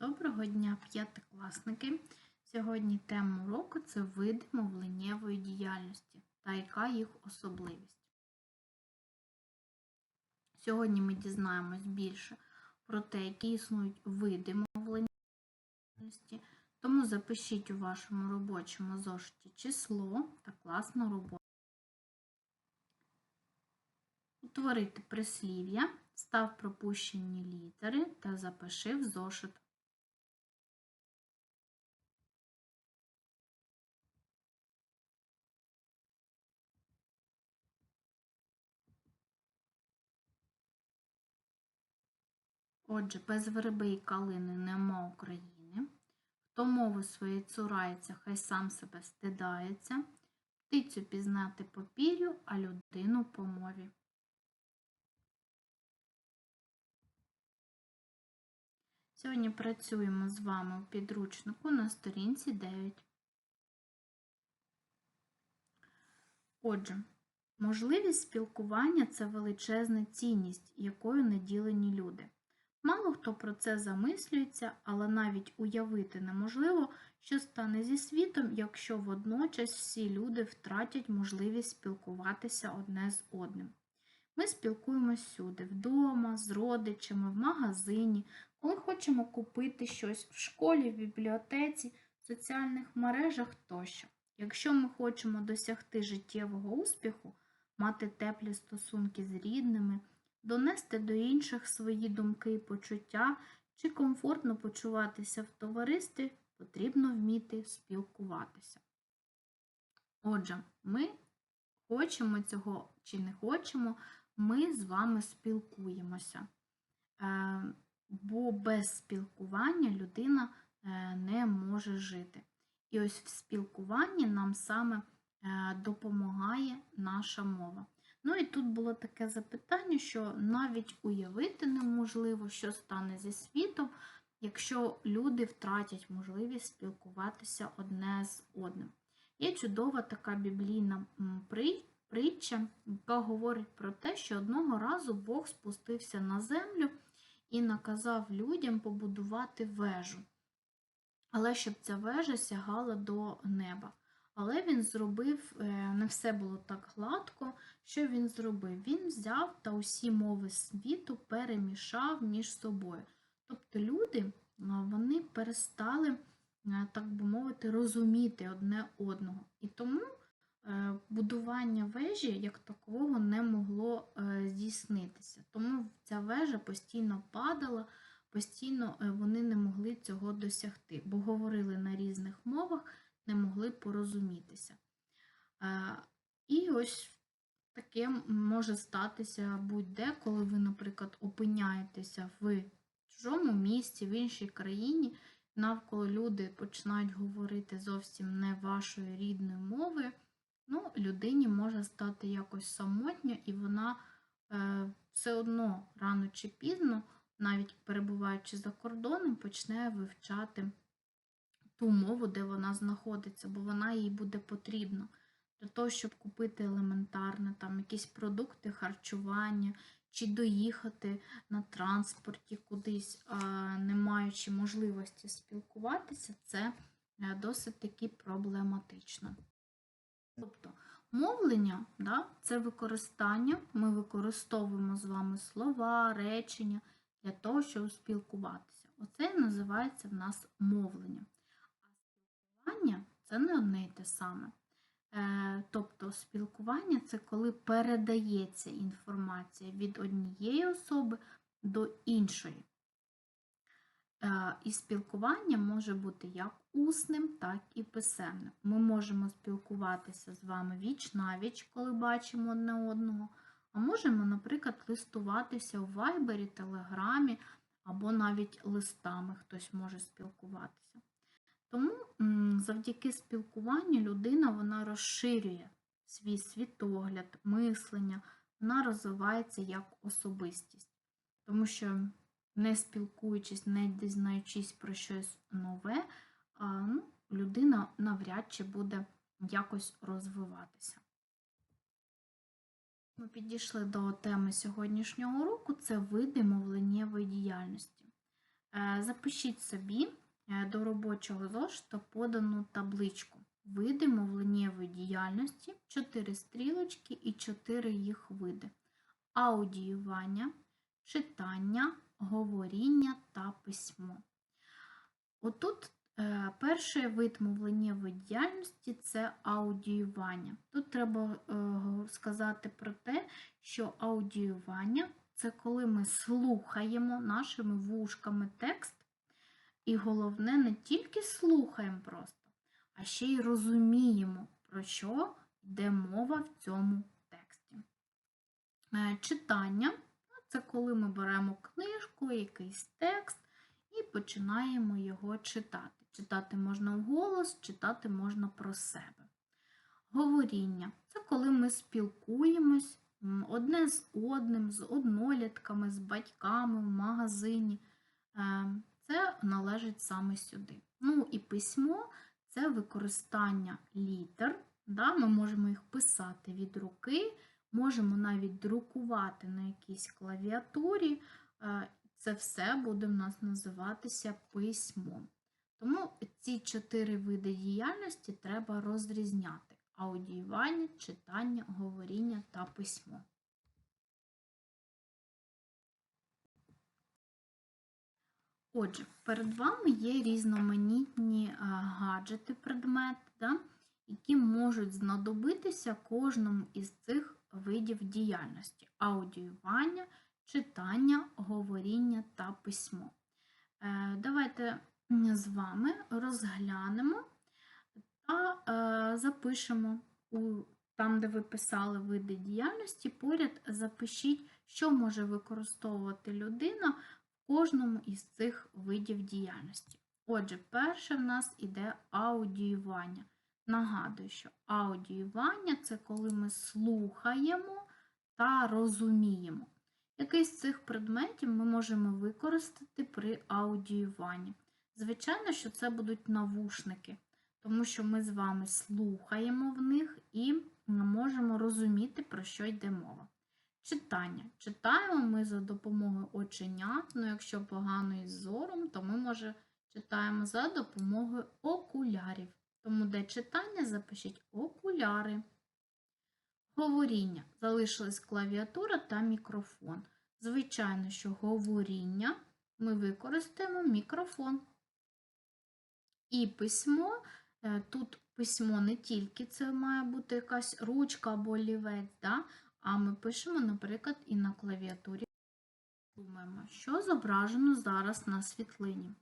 Доброго дня, п'ятикласники! Сьогодні тема уроку це види мовленнєвої діяльності та яка їх особливість. Сьогодні ми дізнаємось більше про те, які існують види мовленнєвої діяльності, тому запишіть у вашому робочому зошиті число та класну роботу. Утворити прислів'я, став пропущені літери та запиши в зошит. Отже, без верби і калини нема України. Хто мови своєї цурається, хай сам себе стидається. Птицю пізнати по пір'ю, а людину по мові. Сьогодні працюємо з вами у підручнику на сторінці 9. Отже, можливість спілкування це величезна цінність, якою наділені люди. Мало хто про це замислюється, але навіть уявити неможливо, що стане зі світом, якщо водночас всі люди втратять можливість спілкуватися одне з одним. Ми спілкуємося всюди, вдома, з родичами, в магазині, коли хочемо купити щось в школі, в бібліотеці, в соціальних мережах тощо. Якщо ми хочемо досягти життєвого успіху, мати теплі стосунки з рідними, донести до інших свої думки і почуття чи комфортно почуватися в товаристві, потрібно вміти спілкуватися. Отже, ми хочемо цього чи не хочемо, ми з вами спілкуємося. Е, Бо без спілкування людина е, не може жити. І ось в спілкуванні нам саме е, допомагає наша мова. Ну і тут було таке запитання, що навіть уявити неможливо, що стане зі світом, якщо люди втратять можливість спілкуватися одне з одним. Є чудова така біблійна притча, яка говорить про те, що одного разу Бог спустився на землю і наказав людям побудувати вежу. Але щоб ця вежа сягала до неба. Але він зробив, е, не все було так гладко. Що він зробив? Він взяв та усі мови світу перемішав між собою. Тобто люди вони перестали, е, так би мовити, розуміти одне одного. І тому е, будування вежі як такового не могло здійснитися. Тому ця вежа постійно падала, постійно вони не могли цього досягти, бо говорили на різних мовах не могли порозумітися. І ось таке може статися будь-де, коли ви, наприклад, опиняєтеся в чужому місці, в іншій країні, навколо люди починають говорити зовсім не вашою рідною мовою, ну, людині може стати якось самотньо, і вона е, все одно рано чи пізно, навіть перебуваючи за кордоном, почне вивчати ту мову, де вона знаходиться, бо вона їй буде потрібна для того, щоб купити елементарне, там якісь продукти харчування, чи доїхати на транспорті кудись, не маючи можливості спілкуватися, це е, досить таки проблематично. Тобто, мовлення да, це використання, ми використовуємо з вами слова, речення для того, щоб спілкуватися. Оце і називається в нас мовлення спілкування це не одне й те саме. Е, тобто спілкування це коли передається інформація від однієї особи до іншої. Е, і спілкування може бути як усним, так і писемним. Ми можемо спілкуватися з вами віч навіч, коли бачимо одне одного, а можемо, наприклад, листуватися у вайбері, телеграмі або навіть листами хтось може спілкуватися. Тому завдяки спілкуванню людина вона розширює свій світогляд, мислення, вона розвивається як особистість. Тому що, не спілкуючись, не дізнаючись про щось нове, ну, людина навряд чи буде якось розвиватися. Ми підійшли до теми сьогоднішнього уроку це види мовленнєвої діяльності. Е, Запишіть собі до робочого зошита подану табличку. Види мовленнєвої діяльності, 4 стрілочки і 4 їх види. Аудіювання, читання, говоріння та письмо. Отут е, перший вид мовленнєвої діяльності це аудіювання. Тут треба е, сказати про те, що аудіювання це коли ми слухаємо нашими вушками текст, і головне, не тільки слухаємо просто, а ще й розуміємо, про що йде мова в цьому тексті. Е, Читання це коли ми беремо книжку, якийсь текст і починаємо його читати. Читати можна вголос, читати можна про себе. Говоріння це коли ми спілкуємось одне з одним, з однолітками, з батьками в магазині. Це належить саме сюди. Ну і письмо це використання літер. Да? Ми можемо їх писати від руки, можемо навіть друкувати на якійсь клавіатурі. Е, Це все буде в нас називатися письмом. Тому ці чотири види діяльності треба розрізняти: аудіювання, читання, говоріння та письмо. Отже, перед вами є різноманітні е, гаджети, предмети, да, які можуть знадобитися кожному із цих видів діяльності: аудіювання, читання, говоріння та письмо. Е, Давайте з вами розглянемо та е, запишемо у там, де ви писали види діяльності, поряд запишіть, що може використовувати людина кожному із цих видів діяльності. Отже, перше в нас іде аудіювання. Нагадую, що аудіювання це коли ми слухаємо та розуміємо. Який з цих предметів ми можемо використати при аудіюванні? Звичайно, що це будуть навушники, тому що ми з вами слухаємо в них і можемо розуміти, про що йде мова. Читання. Читаємо ми за допомогою оченят, ну якщо погано із зором, то ми, може, читаємо за допомогою окулярів. Тому де читання, запишіть окуляри. Говоріння. Залишилась клавіатура та мікрофон. Звичайно, що говоріння ми використаємо мікрофон. І письмо. Е, Тут письмо не тільки це має бути якась ручка або олівець, да? А ми пишемо, наприклад, і на клавіатурі. Думаємо, що зображено зараз на світлині.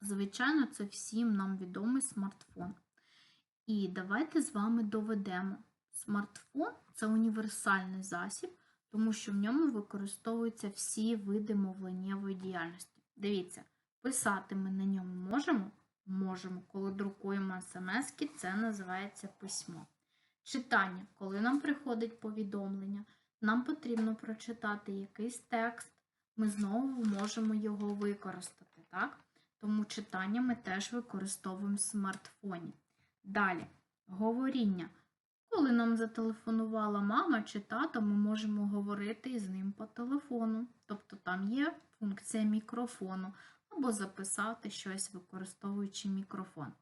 Звичайно, це всім нам відомий смартфон. І давайте з вами доведемо. Смартфон це універсальний засіб, тому що в ньому використовуються всі види мовленнєвої діяльності. Дивіться, писати ми на ньому можемо? Можемо. Коли друкуємо смс, це називається письмо. Читання. Коли нам приходить повідомлення, нам потрібно прочитати якийсь текст, ми знову можемо його використати. так? Тому читання ми теж використовуємо в смартфоні. Далі, говоріння. Коли нам зателефонувала мама чи тато, ми можемо говорити із ним по телефону. Тобто там є функція мікрофону, або записати щось, використовуючи мікрофон.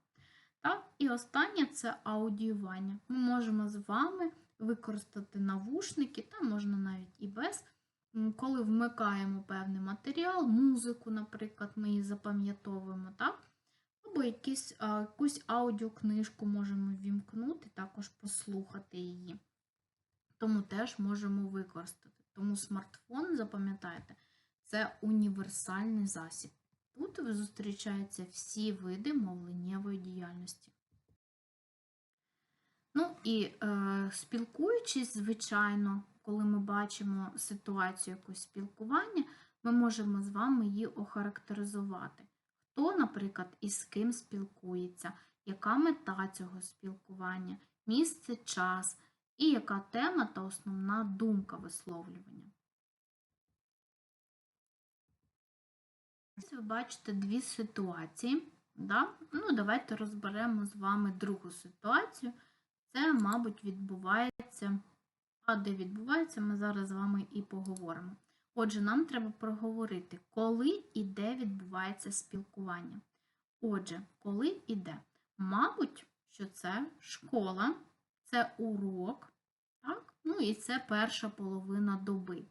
Так? І останнє це аудіювання. Ми можемо з вами використати навушники, та можна навіть і без. Коли вмикаємо певний матеріал, музику, наприклад, ми її запам'ятовуємо, так? Або якісь, а, якусь аудіокнижку можемо ввімкнути, також послухати її. Тому теж можемо використати. Тому смартфон, запам'ятайте, це універсальний засіб. Тут зустрічаються всі види мовленнєвої діяльності. Ну і е, спілкуючись, звичайно, коли ми бачимо ситуацію якогось спілкування, ми можемо з вами її охарактеризувати. Хто, наприклад, із ким спілкується, яка мета цього спілкування, місце, час і яка тема та основна думка висловлювання. Ось ви бачите дві ситуації. Да? Ну, давайте розберемо з вами другу ситуацію. Це, мабуть, відбувається, а де відбувається, ми зараз з вами і поговоримо. Отже, нам треба проговорити, коли і де відбувається спілкування. Отже, коли і де? Мабуть, що це школа, це урок, так? ну і це перша половина доби.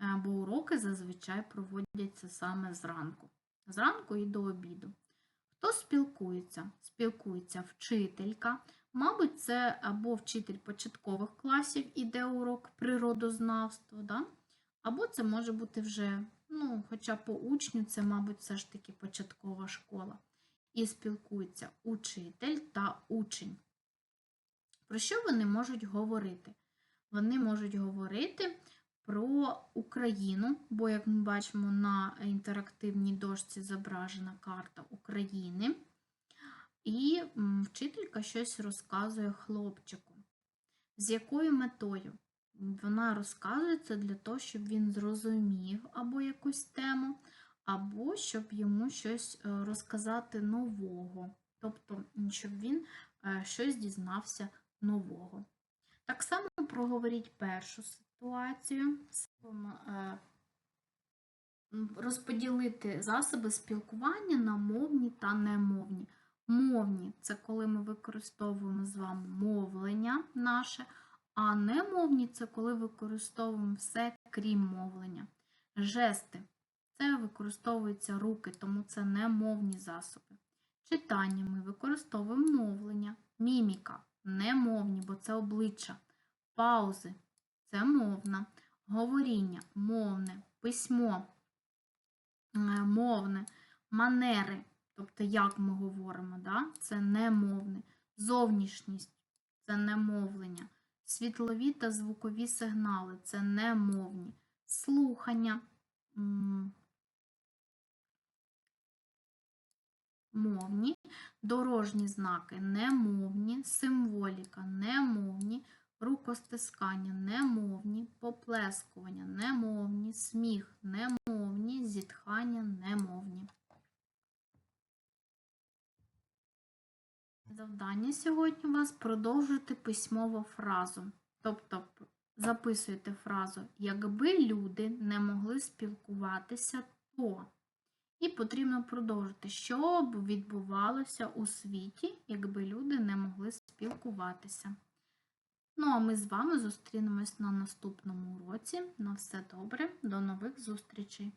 Бо уроки зазвичай проводяться саме зранку. Зранку і до обіду. Хто спілкується? Спілкується вчителька. Мабуть, це або вчитель початкових класів іде урок природознавства, да? або це може бути вже, ну, хоча по учню, це, мабуть, все ж таки початкова школа. І спілкуються учитель та учень. Про що вони можуть говорити? Вони можуть говорити про Україну, бо, як ми бачимо, на інтерактивній дошці зображена карта України. І вчителька щось розказує хлопчику. З якою метою? Вона розказує це для того, щоб він зрозумів або якусь тему, або щоб йому щось е, розказати нового. Тобто, щоб він е, щось дізнався нового. Так само проговоріть першу ситуацію. Е, Розподілити засоби спілкування на мовні та немовні. Мовні це коли ми використовуємо з вами мовлення наше, а немовні це коли використовуємо все крім мовлення. Жести це використовуються руки, тому це немовні засоби. Читання ми використовуємо мовлення, міміка немовні, бо це обличчя. Паузи це мовна, говоріння мовне, письмо е, мовне, манери, тобто як ми говоримо, да? це немовне, зовнішність це немовлення, світлові та звукові сигнали це немовні, слухання. Мовні, дорожні знаки немовні, символіка немовні, рукостискання немовні, поплескування немовні, сміх немовні, зітхання немовні. Завдання сьогодні у вас продовжити письмову фразу. Тобто записуєте фразу Якби люди не могли спілкуватися, то. І потрібно продовжити, що б відбувалося у світі, якби люди не могли спілкуватися. Ну, а ми з вами зустрінемось на наступному уроці. На все добре, до нових зустрічей!